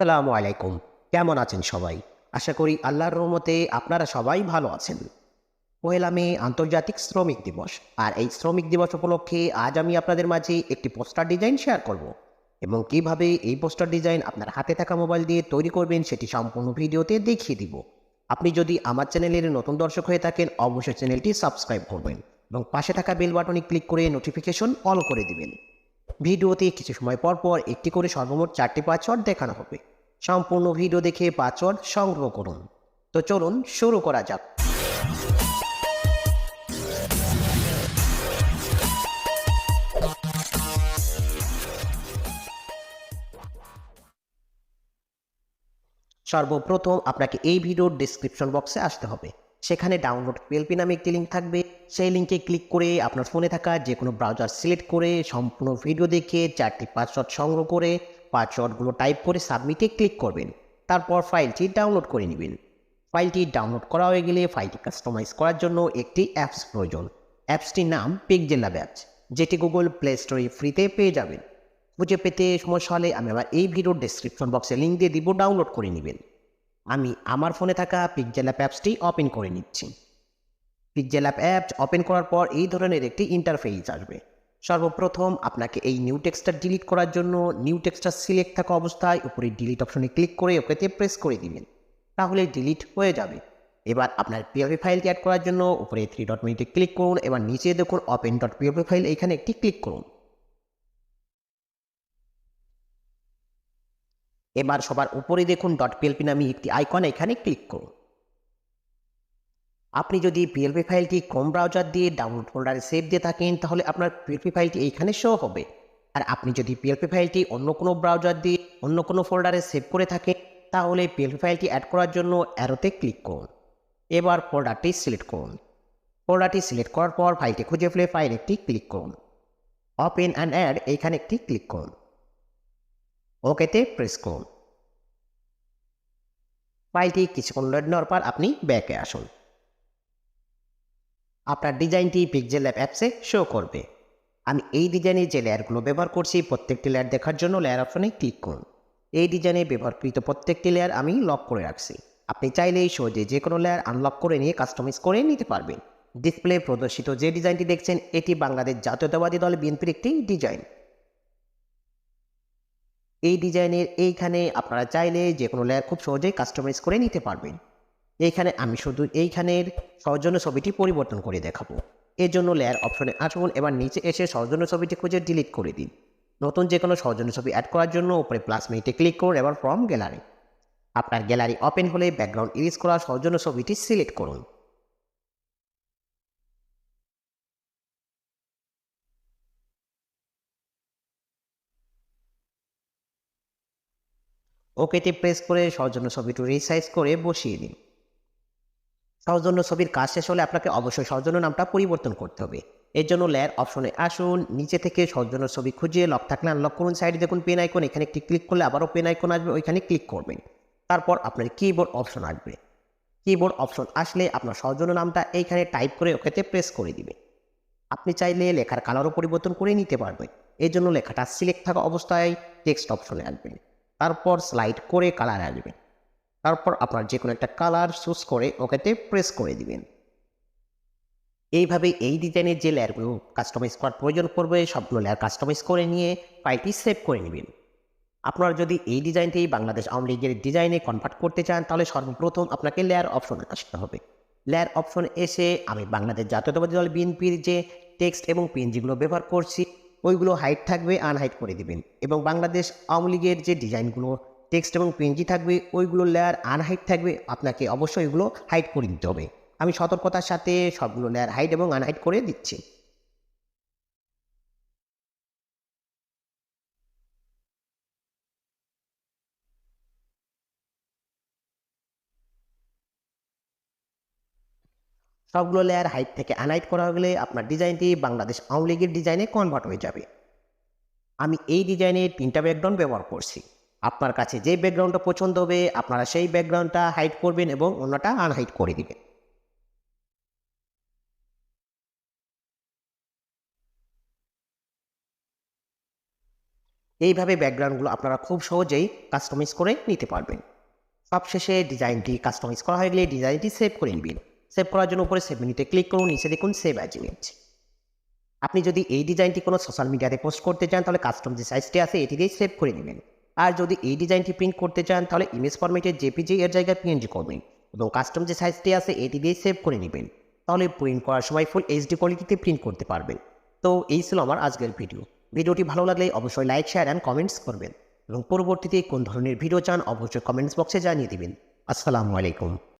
আসসালামু আলাইকুম। কেমন আছেন সবাই? আশা করি আল্লাহর রহমতে আপনারা সবাই ভালো আছেন। পহেলা মে আন্তর্জাতিক শ্রমিক দিবস। আর এই শ্রমিক দিবস উপলক্ষে আজ আমি আপনাদের মাঝে একটি পোস্টার ডিজাইন শেয়ার করব। এবং কীভাবে এই পোস্টার ডিজাইন আপনার হাতে থাকা মোবাইল দিয়ে তৈরি করবেন সেটি সম্পূর্ণ ভিডিওতে দেখিয়ে দিব। আপনি যদি আমার চ্যানেলের নতুন দর্শক হয়ে থাকেন, অবশ্যই চ্যানেলটি সাবস্ক্রাইব করবেন এবং পাশে থাকা বেল বাটনে ক্লিক করে নোটিফিকেশন অল করে দিবেন। ভিডিওতে কিছু সময় পর পর একটি করে সর্বমোট চারটি পাসওয়ার্ড দেখানো হবে। সম্পূর্ণ ভিডিও দেখে পাসওয়ার্ড সংগ্রহ করুন। তো চলুন শুরু করা যাক। সর্বপ্রথম আপনাকে এই ভিডিওর ডিসক্রিপশন বক্সে আসতে হবে। সেখানে ডাউনলোড পিএলপি নামে একটি লিঙ্ক থাকবে। সেই লিঙ্কে ক্লিক করে আপনার ফোনে থাকা যে কোনো ব্রাউজার সিলেক্ট করে, সম্পূর্ণ ভিডিও দেখে চারটি পাসওয়ার্ড সংগ্রহ করে পাসওয়ার্ডগুলো টাইপ করে সাবমিটে ক্লিক করবেন। তারপর ফাইলটি ডাউনলোড করে নেবেন। ফাইলটি ডাউনলোড করা হয়ে গেলে ফাইলটি কাস্টমাইজ করার জন্য একটি অ্যাপস প্রয়োজন। অ্যাপসটির নাম পিকজেলা ব্যাচ যেটি গুগল প্লে স্টোরে ফ্রিতে পেয়ে যাবেন। খুঁজে পেতে সমস্যা হলে আমি আমার এই ভিডিওর ডেসক্রিপশন বক্সে লিঙ্ক দিয়ে দিব ডাউনলোড করে নেবেন। আমি আমার ফোনে থাকা পিকজেল অ্যাপ অ্যাপসটি ওপেন করে নিচ্ছি। পিকজেল অ্যাপ অ্যাপস ওপেন করার পর এই ধরনের একটি ইন্টারফেস আসবে। সর্বপ্রথম আপনাকে এই নিউ টেক্সটটা ডিলিট করার জন্য নিউ টেক্সটটা সিলেক্ট থাকা অবস্থায় উপরে ডিলিট অপশনে ক্লিক করে ওকেতে প্রেস করে দিবেন। তাহলে ডিলিট হয়ে যাবে। এবার আপনার পিএলপি ফাইলটি অ্যাড করার জন্য উপরে থ্রি ডট মিনিটে ক্লিক করুন। এবার নিচে দেখুন ওপেন ডট পিএলপি ফাইল এখানে একটি ক্লিক করুন। এবার সবার উপরে দেখুন ডট পিএলপি নামে একটি আইকন এখানে ক্লিক করুন। আপনি যদি পিএলপি ফাইলটি ক্রোম ব্রাউজার দিয়ে ডাউনলোড ফোল্ডারে সেভ দিয়ে থাকেন, তাহলে আপনার পিএলপি ফাইলটি এইখানে শো হবে। আর আপনি যদি পিএলপি ফাইলটি অন্য কোনো ব্রাউজার দিয়ে অন্য কোনো ফোল্ডারে সেভ করে থাকেন, তাহলে পিএলপি ফাইলটি অ্যাড করার জন্য অ্যারোতে ক্লিক করুন। এবার ফোল্ডারটি সিলেক্ট করুন। ফোল্ডারটি সিলেক্ট করার পর ফাইলটি খুঁজে ফেলে ফাইল একটি ক্লিক করুন। ওপেন অ্যান্ড অ্যাড এইখানে একটি ক্লিক করুন। ওকেতে প্রেস করুন। ফাইলটি কিছুক্ষণ লোড নেওয়ার পর আপনি ব্যাকে আসুন। আপনার ডিজাইনটি পিকজেল অ্যাপ অ্যাপসে শো করবে। আমি এই ডিজাইনে যে লেয়ারগুলো ব্যবহার করছি, প্রত্যেকটি লেয়ার দেখার জন্য লেয়ার অপশনে ক্লিক করুন। এই ডিজাইনে ব্যবহারকৃত প্রত্যেকটি লেয়ার আমি লক করে রাখছি। আপনি চাইলেই সহজে যে কোনো লেয়ার আনলক করে নিয়ে কাস্টমাইজ করে নিতে পারবেন। ডিসপ্লে প্রদর্শিত যে ডিজাইনটি দেখছেন, এটি বাংলাদেশ জাতীয়তাবাদী দল বিএনপির একটি ডিজাইন। এই ডিজাইনের এইখানে আপনারা চাইলে যে কোনো লেয়ার খুব সহজেই কাস্টমাইজ করে নিতে পারবেন। এইখানে আমি শুধু এইখানের সৌজন্য ছবিটি পরিবর্তন করে দেখাবো। এর জন্য লেয়ার অপশনে আসুন, এবার নিচে এসে সৌজন্য ছবিটি খুঁজে ডিলিট করে দিন। নতুন যে কোনো সৌজন্য ছবি অ্যাড করার জন্য উপরে প্লাস মিনিটে ক্লিক করুন, এবার ফ্রম গ্যালারি আপনার গ্যালারি ওপেন হলে ব্যাকগ্রাউন্ড ইরিজ করা সৌজন্য ছবিটি সিলেক্ট করুন। ওকেতে প্রেস করে সৌজন্য ছবিটি রিসাইজ করে বসিয়ে দিন। সৌজন্য ছবির কাজ শেষ হলে আপনাকে অবশ্যই সৌজন্য নামটা পরিবর্তন করতে হবে। এর জন্য লেয়ার অপশনে আসুন, নিচে থেকে সৌজন্য ছবি খুঁজে লক থাকলে আনলক করুন। সাইডে দেখুন পেন আইকন এখানে একটি ক্লিক করলে আবারও পেন আইকন আসবে, ওইখানে ক্লিক করবেন। তারপর আপনার কিবোর্ড অপশন আসবে। কিবোর্ড অপশন আসলে আপনার সৌজন্য নামটা এইখানে টাইপ করে ওকেতে প্রেস করে দিবে। আপনি চাইলে লেখার কালারও পরিবর্তন করে নিতে পারবেন। এই জন্য লেখাটা সিলেক্ট থাকা অবস্থায় টেক্সট অপশনে আসবেন তারপর স্লাইড করে কালার আসবেন। তারপর আপনার যে কোনো একটা কালার চুজ করে ওকেতে প্রেস করে দিবেন। এইভাবে এই ডিজাইনের যে লেয়ারগুলো কাস্টমাইজ করার প্রয়োজন পড়বে, সবগুলো লেয়ার কাস্টমাইজ করে নিয়ে ফাইলটি সেভ করে নেবেন। আপনার যদি এই ডিজাইনটি বাংলাদেশ আওয়ামী লীগের ডিজাইনে কনভার্ট করতে চান, তাহলে সর্বপ্রথম আপনাকে লেয়ার অপশনে আসতে হবে। লেয়ার অপশন এসে আমি বাংলাদেশ জাতীয়তাবাদী দল বিএনপির যে টেক্সট এবং পিএনজিগুলো ব্যবহার করছি ওইগুলো হাইট থাকবে আনহাইট করে দেবেন। এবং বাংলাদেশ আওয়ামী লীগের যে ডিজাইনগুলো টেক্সট এবং পেনজি থাকবে, ওইগুলো লেয়ার আনহাইট থাকবে, আপনাকে অবশ্যই এগুলো হাইট করে দিতে হবে। আমি সতর্কতার সাথে সবগুলো লেয়ার হাইট এবং আনহাইট করে দিচ্ছি। সবগুলো লেয়ার হাইট থেকে আনহাইট করা হলে আপনার ডিজাইনটি বাংলাদেশ আওয়ামী লীগের ডিজাইনে কনভার্ট হয়ে যাবে। আমি এই ডিজাইনে তিনটা ব্যাকগ্রাউন্ড ব্যবহার করছি। আপনার কাছে যে ব্যাকগ্রাউন্ডটা পছন্দ হবে, আপনারা সেই ব্যাকগ্রাউন্ডটা হাইড করবেন এবং অন্যটা আনহাইড করে দিবেন। এইভাবে ব্যাকগ্রাউন্ডগুলো আপনারা খুব সহজেই কাস্টমাইজ করে নিতে পারবেন। সবশেষে ডিজাইনটি কাস্টমাইজ করা হয়ে গেলে ডিজাইনটি সেভ করে নিবেন। সেভ করার জন্য উপরে সেভ মেনুতে ক্লিক করুন, নিচে দেখুন সেভ অ্যাজ ইমেজ আপনি যদি এই ডিজাইনটি কোনো সোশ্যাল মিডিয়াতে পোস্ট করতে চান, তাহলে কাস্টম যে সাইজটি আছে, এটি দিয়ে সেভ করে নেবেন আর যদি এই ডিজাইনটি প্রিন্ট করতে চান, তাহলে ইমেজ ফরম্যাটে জেপিজি এর জায়গায় পিএনজি করবেন। এবং কাস্টম যে সাইজটি আছে, এটি দিয়ে সেভ করে নেবেন। তাহলে প্রিন্ট করার সময় ফুল এইচডি কোয়ালিটিতে প্রিন্ট করতে পারবেন। তো এই ছিল আমার আজকের ভিডিও ভিডিওটি ভালো লাগলে অবশ্যই লাইক শেয়ার অ্যান্ড কমেন্টস করবেন। এবং পরবর্তীতে কোন ধরনের ভিডিও চান, অবশ্যই কমেন্টস বক্সে জানিয়ে দিবেন। আসসালামু আলাইকুম।